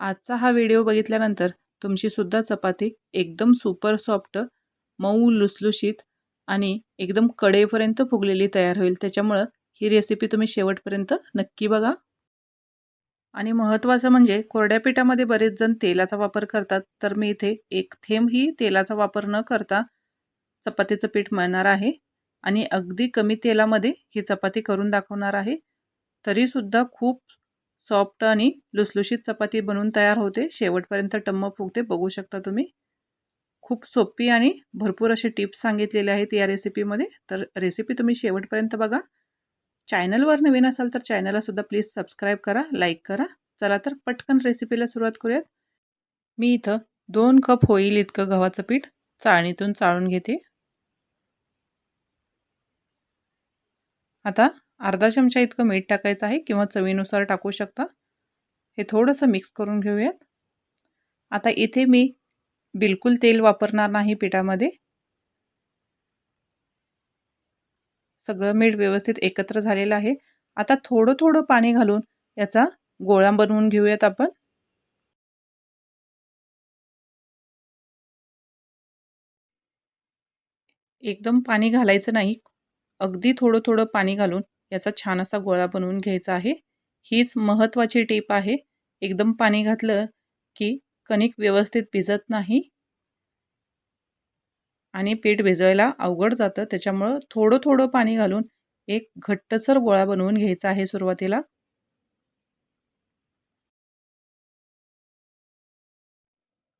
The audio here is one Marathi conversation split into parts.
आजचा हा व्हिडिओ बघितल्यानंतर तुमचीसुद्धा चपाती एकदम सुपर सॉफ्ट मऊ लुसलुशीत आणि एकदम कडेपर्यंत फुगलेली तयार होईल. त्याच्यामुळं ही रेसिपी तुम्ही शेवटपर्यंत नक्की बघा. आणि महत्त्वाचं म्हणजे कोरड्या पिठामध्ये बरेच जण तेलाचा वापर करतात तर मी इथे एक थेंबही तेलाचा वापर न करता चपातीचं पीठ मळणार आहे आणि अगदी कमी तेलामध्ये ही चपाती करून दाखवणार आहे. तरीसुद्धा खूप सॉफ्ट आणि लुसलुशीत चपाती बनवून तयार होते. शेवटपर्यंत टम्म फुगते. बघू शकता तुम्ही. खूप सोपी आणि भरपूर असे टिप्स सांगितलेले आहेत या रेसिपीमध्ये. तर रेसिपी तुम्ही शेवटपर्यंत बघा. चॅनलवर नवीन असाल तर चॅनललासुद्धा प्लीज सबस्क्राईब करा लाईक करा. चला तर पटकन रेसिपीला सुरुवात करूयात. मी इथं दोन कप होईल इतकं गव्हाचं पीठ चाळणीतून चाळून घेते. आता अर्धा चमचा इतकं मीठ टाकायचं आहे किंवा चवीनुसार टाकू शकता. हे थोडंसं मिक्स करून घेऊयात. आता इथे मी बिलकुल तेल वापरणार नाही पिठामध्ये. सगळं मीठ व्यवस्थित एकत्र झालेलं आहे. आता थोडं थोडं पाणी घालून याचा गोळा बनवून घेऊयात आपण. एकदम पाणी घालायचं नाही. अगदी थोडं थोडं पाणी घालून याचा छान असा गोळा बनवून घ्यायचा आहे. हीच महत्त्वाची टीप आहे. एकदम पाणी घातलं की कणिक व्यवस्थित भिजत नाही. आणि पीठ भिजवायला अवघड जातं. त्याच्यामुळं थोडं थोडं पाणी घालून एक घट्टसर गोळा बनवून घ्यायचा आहे सुरुवातीला.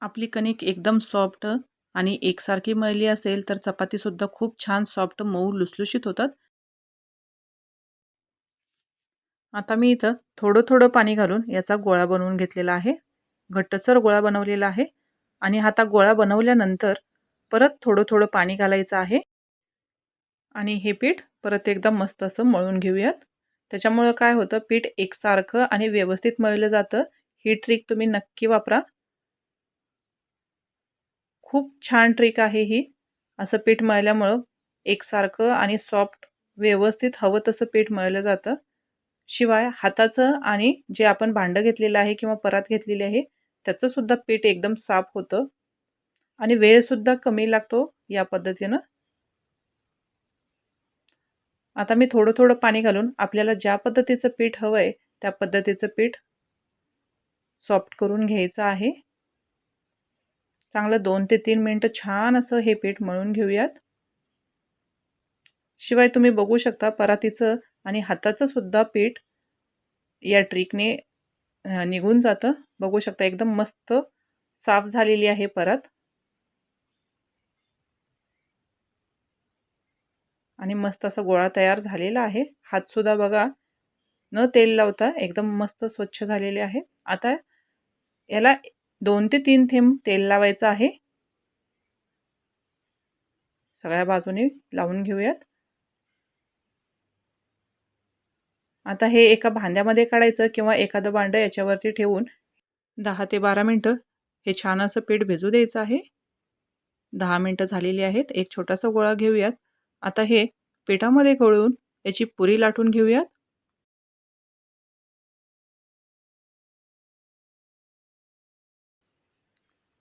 आपली कणिक एकदम सॉफ्ट आणि एकसारखी मळली असेल तर चपातीसुद्धा खूप छान सॉफ्ट मऊ लुसलुशीत होतात. आता मी इथं थोडं थोडं पाणी घालून याचा गोळा बनवून घेतलेला आहे. घट्टसर गोळा बनवलेला आहे आणि आता गोळा बनवल्यानंतर परत थोडं थोडं पाणी घालायचं आहे. आणि हे पीठ परत एकदम मस्त असं मळून घेऊयात. त्याच्यामुळं काय होतं पीठ एकसारखं आणि व्यवस्थित मळलं जातं. ही ट्रिक तुम्ही नक्की वापरा. खूप छान ट्रिक आहे ही. असं पीठ मळल्यामुळं एकसारखं आणि सॉफ्ट व्यवस्थित हवं तसं पीठ मळलं जातं. शिवाय हाताचं आणि जे आपण भांडं घेतलेलं आहे किंवा परात घेतलेली आहे त्याचंसुद्धा पीठ एकदम साफ होतं. आणि वेळसुद्धा कमी लागतो या पद्धतीनं. आता मी थोडं थोडं पाणी घालून आपल्याला ज्या पद्धतीचं पीठ हवं आहे त्या पद्धतीचं पीठ सॉफ्ट करून घ्यायचं आहे. चांगलं दोन ते तीन मिनटं छान असं हे पीठ मळून घेऊयात. शिवाय तुम्ही बघू शकता परातीचं आणि हाताचं सुद्धा पीठ या ट्रिकने निघून जातं. बघू शकता एकदम मस्त साफ झालेली आहे परत. आणि मस्त असा गोळा तयार झालेला आहे. हातसुद्धा बघा न तेल लावता एकदम मस्त स्वच्छ झालेले आहे. आता याला दोन ते तीन थेंब तेल लावायचं आहे. सगळ्या बाजूने लावून घेऊयात. आता हे एका भांड्यामध्ये काढायचं किंवा एखादं भांडं याच्यावरती ठेवून दहा ते बारा मिनटं हे छान असं पीठ भिजू द्यायचं आहे. दहा मिनटं झालेली आहेत. एक छोटासा गोळा घेऊयात. आता हे पिठामध्ये गळून याची पुरी लाटून घेऊयात.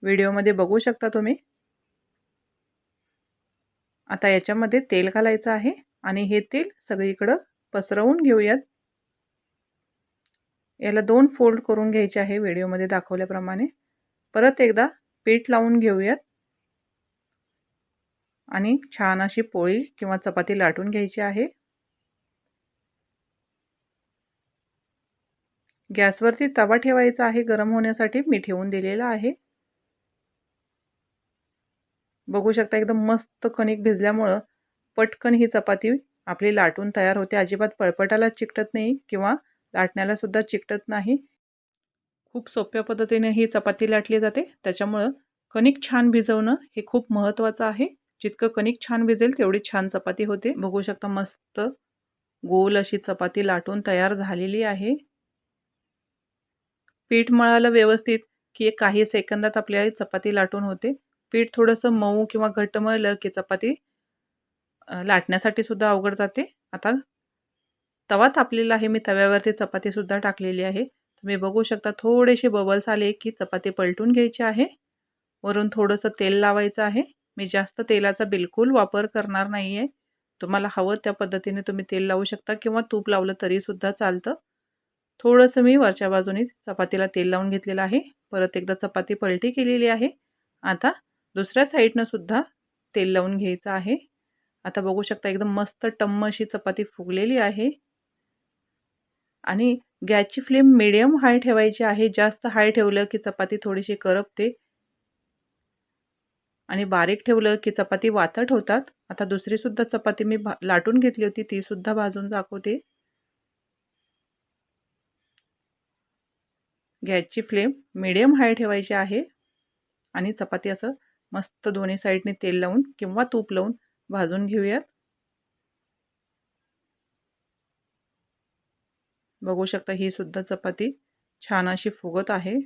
व्हिडिओमध्ये बघू शकता तुम्ही. आता याच्यामध्ये तेल घालायचं आहे आणि हे तेल सगळीकडं पसरवून घेऊयात. याला दोन फोल्ड करून घ्यायचे आहे व्हिडिओमध्ये दाखवल्याप्रमाणे. परत एकदा पीठ लावून घेऊयात. आणि छान अशी पोळी किंवा चपाती लाटून घ्यायची आहे. गॅसवरती तवा ठेवायचा आहे गरम होण्यासाठी मी ठेवून दिलेला आहे. बघू शकता एकदम मस्त कणिक भिजल्यामुळं पटकन ही चपाती आपली लाटून तयार होते. अजिबात पळपटाला चिकटत नाही किंवा लाटण्याला सुद्धा चिकटत नाही. खूप सोप्या पद्धतीने ही चपाती लाटली जाते. त्याच्यामुळं कणिक छान भिजवणं हे खूप महत्त्वाचं आहे. जितकं कणिक छान भिजेल तेवढी छान चपाती होते. बघू शकता मस्त गोल अशी चपाती लाटून तयार झालेली आहे. पीठ मळालं व्यवस्थित की काही सेकंदात आपल्याला चपाती लाटून होते. पीठ थोडंसं मऊ किंवा घट्ट मळलं की चपाती लाटण्यासाठी सुद्धा अवघड जाते. आता तवा तापलेला आहे. मी तव्यावरती चपातीसुद्धा टाकलेली आहे. तुम्ही बघू शकता थोडेसे बबल्स आले की चपाती पलटून घ्यायची आहे. वरून थोडंसं तेल लावायचं आहे. मी जास्त तेलाचा बिलकुल वापर करणार नाही आहे तुम्हाला हवं त्या पद्धतीने तुम्ही तेल लावू शकता किंवा तूप लावलं तरीसुद्धा चालतं. थोडंसं मी वरच्या बाजूने चपातीला तेल लावून घेतलेलं आहे. परत एकदा चपाती पलटी केलेली आहे. आता दुसऱ्या साईडनं सुद्धा तेल लावून घ्यायचं आहे. आता बघू शकता एकदम मस्त टम्म अशी चपाती फुगलेली आहे. आणि गॅसची फ्लेम मिडियम हाय ठेवायची आहे. जास्त हाय ठेवलं की चपाती थोडीशी करपते. आणि बारीक ठेवलं की चपाती वातट होतात. आता दुसरीसुद्धा चपाती मी भा लाटून घेतली होती. तीसुद्धा भाजून दाखवते. गॅसची फ्लेम मिडियम हाय ठेवायची आहे. आणि चपाती असं मस्त दोन्ही साईडने तेल लावून किंवा तूप लावून भाजून घेऊयात. बघू शकता ही सुद्धा चपाती छान अशी फुगत आहे.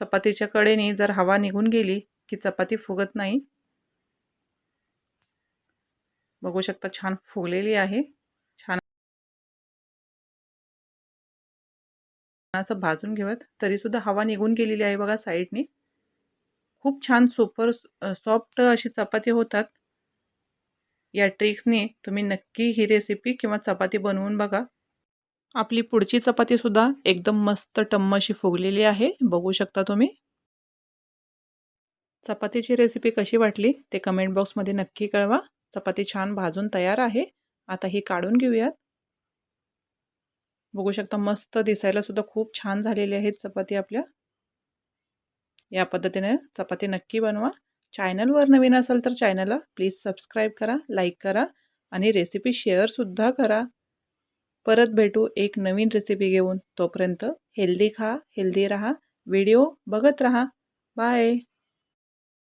चपातीच्या कडेने जर हवा निघून गेली की चपाती फुगत नाही. बघू शकता छान फुगलेली आहे. छान असं भाजून घेऊयात. तरीसुद्धा हवा निघून गेलेली आहे बघा साईडने. खूप छान सुपर सॉफ्ट अशी चपाती होतात. या ट्रिक्सने तुम्ही नक्की ही रेसिपी किंवा चपाती बनवून बघा. आपली पुढची चपातीसुद्धा एकदम मस्त टम्म अशी फुगलेली आहे. बघू शकता तुम्ही. चपातीची रेसिपी कशी वाटली ते कमेंट बॉक्समध्ये नक्की कळवा. चपाती छान भाजून तयार आहे. आता ही काढून घेऊयात. बघू शकता मस्त दिसायला सुद्धा खूप छान झालेली आहेत चपाती आपल्या. या पद्धतीने चपाती नक्की बनवा. चॅनलवर नवीन असाल तर चॅनलला प्लीज सबस्क्राईब करा लाईक करा आणि रेसिपी शेअरसुद्धा करा. परत भेटू एक नवीन रेसिपी घेऊन. तोपर्यंत हेल्दी खा हेल्दी राहा. व्हिडिओ बघत राहा. बाय